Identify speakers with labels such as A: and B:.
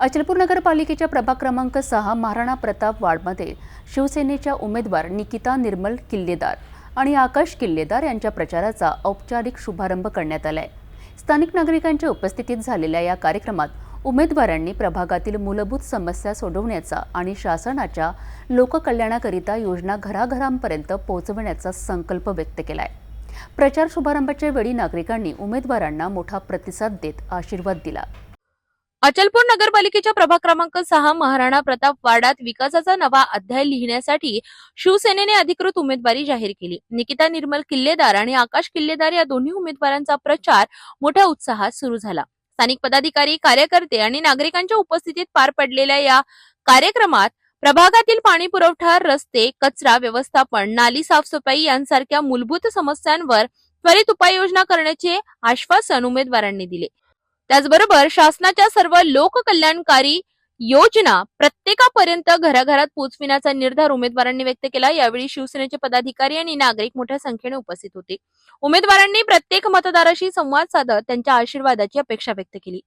A: अचलपूर नगरपालिकेच्या प्रभाग क्रमांक सहा महाराणा प्रताप वार्डमध्ये शिवसेनेच्या उमेदवार निकिता निर्मल किल्लेदार आणि आकाश किल्लेदार यांच्या प्रचाराचा औपचारिक शुभारंभ करण्यात आलाय. स्थानिक नागरिकांच्या उपस्थितीत झालेल्या या कार्यक्रमात उमेदवारांनी प्रभागातील मूलभूत समस्या सोडवण्याचा आणि शासनाच्या लोककल्याणाकरिता योजना घराघरांपर्यंत पोहोचवण्याचा संकल्प व्यक्त केलाय. प्रचार शुभारंभाच्या वेळी नागरिकांनी उमेदवारांना मोठा प्रतिसाद देत आशीर्वाद दिला.
B: अचलपूर नगरपालिकेच्या प्रभाग क्रमांक सहा महाराणा प्रताप वार्डात विकासाचा नवा अध्याय लिहिण्यासाठी शिवसेनेने अधिकृत उमेदवारी जाहीर केली. निकिता निर्मल किल्लेदार आणि आकाश किल्लेदार या दोन्ही उमेदवारांचा प्रचार मोठ्या उत्साहात सुरू झाला. स्थानिक पदाधिकारी कार्यकर्ते आणि नागरिकांच्या उपस्थितीत पार पडलेल्या या कार्यक्रमात प्रभागातील पाणी पुरवठा रस्ते कचरा व्यवस्थापन नाली साफसफाई यांसारख्या मूलभूत समस्यांवर त्वरित उपाययोजना करण्याचे आश्वासन उमेदवारांनी दिले. त्याचबरोबर शासनाच्या सर्व लोककल्याणकारी योजना प्रत्येकापर्यंत घराघरात पोहोचविण्याचा निर्धार उमेदवारांनी व्यक्त केला. यावेळी शिवसेनेचे पदाधिकारी आणि नागरिक मोठ्या संख्येने उपस्थित होते. उमेदवारांनी प्रत्येक मतदाराशी संवाद साधत त्यांच्या आशीर्वादाची अपेक्षा व्यक्त केली.